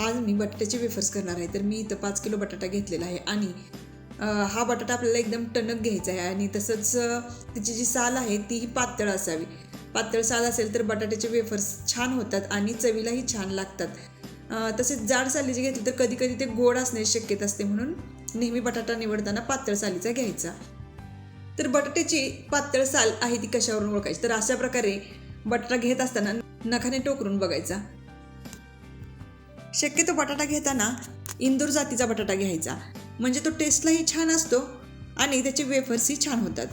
आज मी बटाट्याचे वेफर्स करणार आहे. तर मी इथं पाच किलो बटाटा घेतलेला आहे. आणि हा बटाटा आपल्याला एकदम टणक घ्यायचा आहे. आणि तसंच तिची त्याची जी साल आहे तीही पातळ असावी. पातळ साल असेल तर बटाट्याचे वेफर्स छान होतात आणि चवीलाही छान लागतात. तसेच जाड सालीचे घेतली तर कधी कधी ते गोड असण्याची शक्यता असते म्हणून नेहमी बटाटा निवडताना पातळ सालीचा घ्यायचा. तर बटाट्याची पातळ साल आहे ती कशावरून ओळखायची? तर अशा प्रकारे बटाटा घेत असताना नखाने टोकरून बघायचा. शक्यतो बटाटा घेताना इंदूर जातीचा बटाटा घ्यायचा. म्हणजे तो टेस्टलाही छान असतो आणि त्याचे वेफर्सही छान होतात.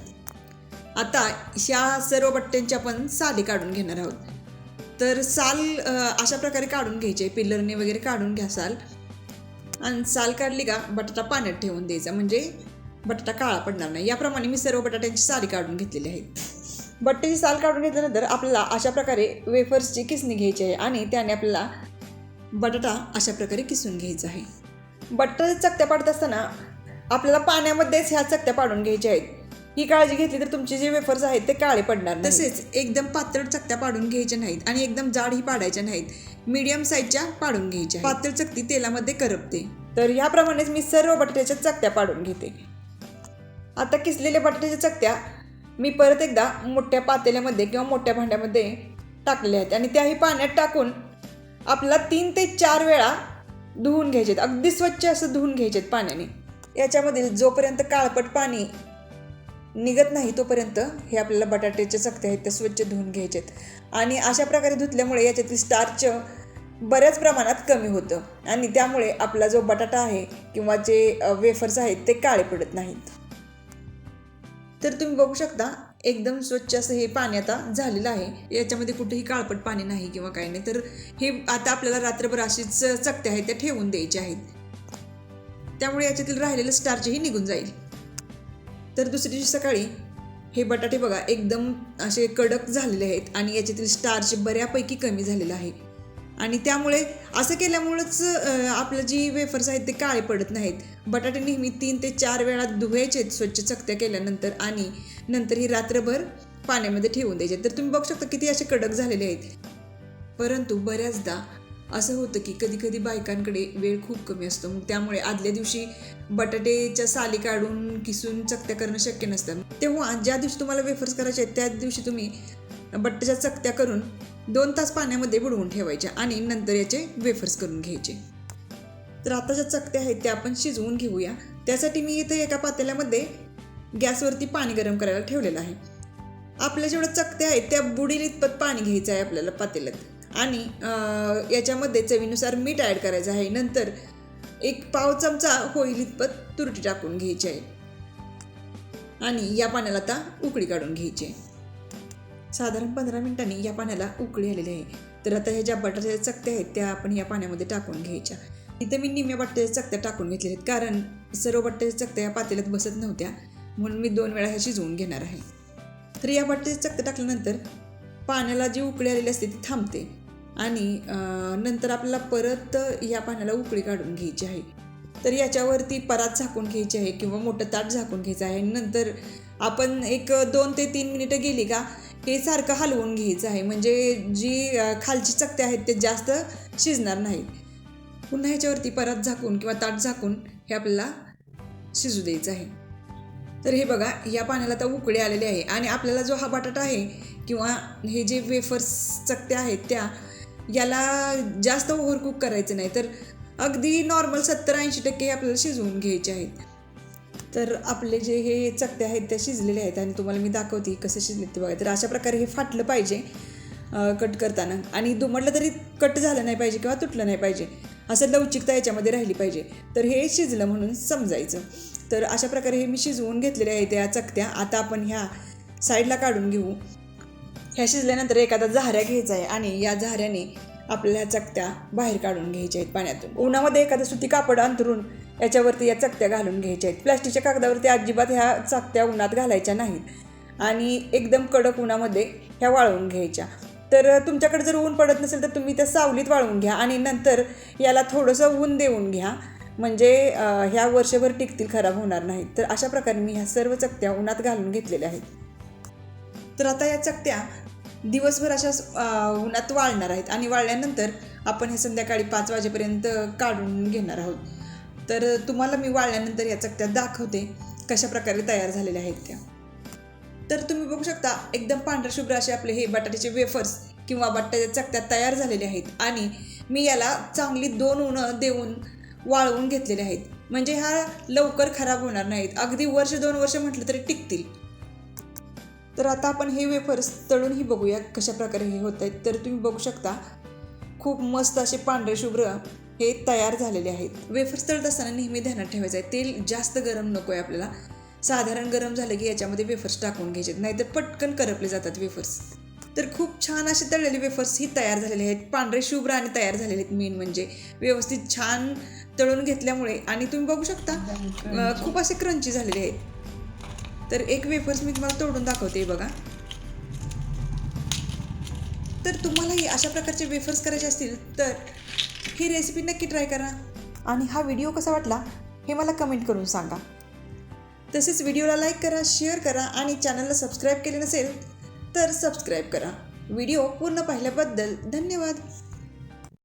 आता ह्या सर्व बट्ट्यांची आपण साली काढून घेणार आहोत. तर साल अशा प्रकारे काढून घ्यायचे. पिल्लरने वगैरे काढून घ्या साल. आणि साल काढली का बटाटा पाण्यात ठेवून द्यायचा. म्हणजे बटाटा काळा पडणार नाही. याप्रमाणे मी सर्व बटाट्यांची साली काढून घेतलेली आहेत. बट्ट्याची साल काढून घेतल्यानंतर आपल्याला अशा प्रकारे वेफर्सची किसणी घ्यायची आहे आणि त्याने आपल्याला बटाटा अशा प्रकारे किसून घ्यायचा आहे. बटाट्याच्या चकत्या पाडत असताना आपल्याला पाण्यामध्येच ह्या चकत्या पाडून घ्यायच्या आहेत. ही काळजी घेतली तर तुमचे जे वेफर्स आहेत ते काळे पडणार. तसेच एकदम पातळ चकत्या पाडून घ्यायच्या नाहीत आणि एकदम जाडही पाडायच्या नाहीत. मीडियम साईजच्या पाडून घ्यायच्या. पातळ चकती तेलामध्ये करपते. तर ह्याप्रमाणेच मी सर्व बटाट्याच्या चकत्या पाडून घेते. आता किसलेल्या बटाट्याच्या चकत्या मी परत एकदा मोठ्या पातेल्यामध्ये किंवा मोठ्या भांड्यामध्ये टाकलेल्या आहेत आणि त्याही पाण्यात टाकून आपला तीन ते चार वेळा धुवून घ्यायचेत. अगदी स्वच्छ असं धुवून घ्यायचेत पाण्याने. याच्यामधील जोपर्यंत काळपट पाणी निघत नाही तोपर्यंत हे आपल्याला बटाट्याच्या चकत्या आहेत त्या स्वच्छ धुवून घ्यायचेत. आणि अशा प्रकारे धुतल्यामुळे याच्यातील स्टार्च बऱ्याच प्रमाणात कमी होतं. आणि त्यामुळे आपला जो बटाटा आहे किंवा जे वेफर्स आहेत ते काळे पडत नाहीत. तर तुम्ही बघू शकता एकदम स्वच्छ असं हे पाणी आता झालेलं आहे. याच्यामध्ये कुठेही काळपट पाणी नाही किंवा काही नाही. तर हे आता आपल्याला रात्रभर अशीच चकत्या आहेत त्या ठेवून द्यायच्या आहेत. त्यामुळे याच्यातील राहिलेलं स्टार्चही निघून जाईल. तर दुसऱ्या दिवशी सकाळी हे बटाटे बघा एकदम असे कडक झालेले आहेत आणि याच्यातील स्टार्च बऱ्यापैकी कमी झालेलं आहे. आणि त्यामुळे असं केल्यामुळंच आपलं जी वेफर्स आहेत ते काळे पडत नाहीत. बटाटे नेहमी तीन ते चार वेळा धुवायचे स्वच्छ चकत्या केल्यानंतर आणि नंतर ही रात्रभर पाण्यामध्ये ठेवून द्यायचे. तर तुम्ही बघू शकता किती असे कडक झालेले आहेत. परंतु बऱ्याचदा असं होतं की कधी कधी बायकांकडे वेळ खूप कमी असतो. मग त्यामुळे आदल्या दिवशी बटाट्याच्या साली काढून किसून चकत्या करणं शक्य नसतं. तेव्हा ज्या दिवशी तुम्हाला वेफर्स करायचे आहेत त्या दिवशी तुम्ही बट्ट्याच्या चकत्या करून दोन तास पाण्यामध्ये बुडवून ठेवायच्या आणि नंतर याचे वेफर्स करून घ्यायचे. तर आता ज्या चकत्या आहेत त्या आपण शिजवून घेऊया. त्यासाठी मी इथं एका पातेल्यामध्ये गॅसवरती पाणी गरम करायला ठेवलेलं आहे. आपल्या जेवढ्या चकत्या आहेत त्या बुडील इतपत पाणी घ्यायचं आहे आपल्याला पातेल्यात. आणि याच्यामध्ये चवीनुसार मीठ ॲड करायचं आहे. नंतर एक पाव चमचा होईल इतपत तुरटी टाकून घ्यायची आहे. आणि या पाण्याला आता उकळी काढून घ्यायची आहे. साधारण पंधरा मिनिटांनी या पाण्याला उकळी आलेली आहे. तर आता ह्या ज्या बटाट्याच्या चकत्या आहेत त्या आपण या पाण्यामध्ये टाकून घ्यायच्या. इथं मी निम्या बटाट्याच्या चकत्या टाकून घेतलेल्या आहेत. कारण सर्व बटाट्याच्या चकत्या या पातेल्यात बसत नव्हत्या. म्हणून मी दोन वेळा ह्या शिजवून घेणार आहे. तर या बटाट्याच्या चक्क टाकल्यानंतर पाण्याला जी उकळी आलेली असते ती थांबते आणि नंतर आपल्याला परत या पाण्याला उकळी काढून घ्यायची आहे. तर याच्यावरती परात झाकून घ्यायची आहे किंवा मोठं ताट झाकून घ्यायचं आहे. नंतर आपण एक दोन ते तीन मिनिटं गेली का हे सारखं हलवून घ्यायचं आहे. म्हणजे जी खालची चकते आहेत ते जास्त शिजणार नाहीत. पुन्हा ह्याच्यावरती परत झाकून किंवा ताट झाकून हे आपल्याला शिजू द्यायचं आहे. तर हे बघा या पाण्याला आता उकडे आलेली आहे. आणि आपल्याला जो हा बटाटा आहे किंवा हे जे वेफर्स चकत्या आहेत त्या याला जास्त ओव्हरकुक करायचं नाही. तर अगदी नॉर्मल सत्तर ऐंशी टक्के आपल्याला शिजवून घ्यायचे आहेत. तर आपले जे हे चकते आहेत त्या शिजलेले आहेत. आणि तुम्हाला मी दाखवते कसं शिजले ते बघा. तर अशा प्रकारे हे फाटलं पाहिजे कट करताना. आणि दुमडलं तरी कट झालं नाही पाहिजे किंवा तुटलं नाही पाहिजे. असं लवचिकता याच्यामध्ये राहिली पाहिजे. तर हे शिजलं म्हणून समजायचं. तर अशा प्रकारे हे मी शिजवून घेतलेले आहेत या चकत्या. आता आपण ह्या साईडला काढून घेऊ. ह्या शिजल्यानंतर एखादा झाऱ्या घ्यायचा आहे आणि या झाऱ्याने आपल्याला ह्या चकत्या बाहेर काढून घ्यायच्या आहेत पाण्यातून. उन्हामध्ये एखादं सुती कापड अंथरून याच्यावरती या चकत्या घालून घ्यायच्या आहेत. प्लॅस्टिकच्या कागदावरती अजिबात ह्या चकत्या उन्हात घालायच्या नाहीत. आणि एकदम कडक उन्हामध्ये ह्या वाळवून घ्यायच्या. तर तुमच्याकडे जर ऊन पडत नसेल तर तुम्ही त्या सावलीत वाळवून घ्या आणि नंतर याला थोडंसं ऊन देऊन घ्या. म्हणजे ह्या वर्षभर टिकतील खराब होणार नाहीत. तर अशा प्रकारे मी ह्या सर्व चकत्या उन्हात घालून घेतलेल्या आहेत. तर आता या चकत्या दिवसभर अशा उन्हात वाळणार आहेत आणि वाळल्यानंतर आपण हे संध्याकाळी पाच वाजेपर्यंत काढून घेणार आहोत. तर तुम्हाला मी वाळल्यानंतर या चकत्या दाखवते कशा प्रकारे तयार झालेल्या आहेत त्या. तर तुम्ही बघू शकता एकदम पांढरशुभ्र असे आपले हे बटाट्याचे वेफर्स किंवा बटाट्याच्या चकत्या तयार झालेल्या आहेत. आणि मी याला चांगली दोन उणं देऊन वाळवून घेतलेले आहेत. म्हणजे हा लवकर खराब होणार नाहीत. अगदी वर्ष दोन वर्ष म्हटलं तरी टिकतील. तर आता आपण हे वेफर्स तळूनही बघूया कशा प्रकारे हे होत आहेत. तर तुम्ही बघू शकता खूप मस्त असे पांढरे शुभ्र हे तयार झालेले आहेत. वेफर्स तळत असताना नेहमी ध्यानात ठेवायचं आहे. तेल जास्त गरम नको आहे आपल्याला. साधारण गरम झालं की याच्यामध्ये वेफर्स टाकून घ्यायचे नाहीतर पटकन करपले जातात वेफर्स तर खूप छान असे तळलेले वेफर्स ही तयार झालेले आहेत. पांढरे शुभ्र आणि तयार झालेले आहेत मेन म्हणजे. व्यवस्थित छान तळून घेतल्यामुळे आणि तुम्ही बघू शकता खूप असे क्रंची झालेले आहेत. तर एक वेफर्स मी तुम्हाला तोडून दाखवते बघा. तर तुम्हालाही अशा प्रकारचे वेफर्स करायचे असतील तर ही रेसिपी नक्की ट्राय करा. आणि हा व्हिडिओ कसा वाटला हे मला कमेंट करून सांगा. तसेच व्हिडिओला लाईक करा शेअर करा आणि चॅनलला सबस्क्राईब केले नसेल तर सबस्क्राईब करा. व्हिडिओ पूर्ण पाहिल्याबद्दल धन्यवाद.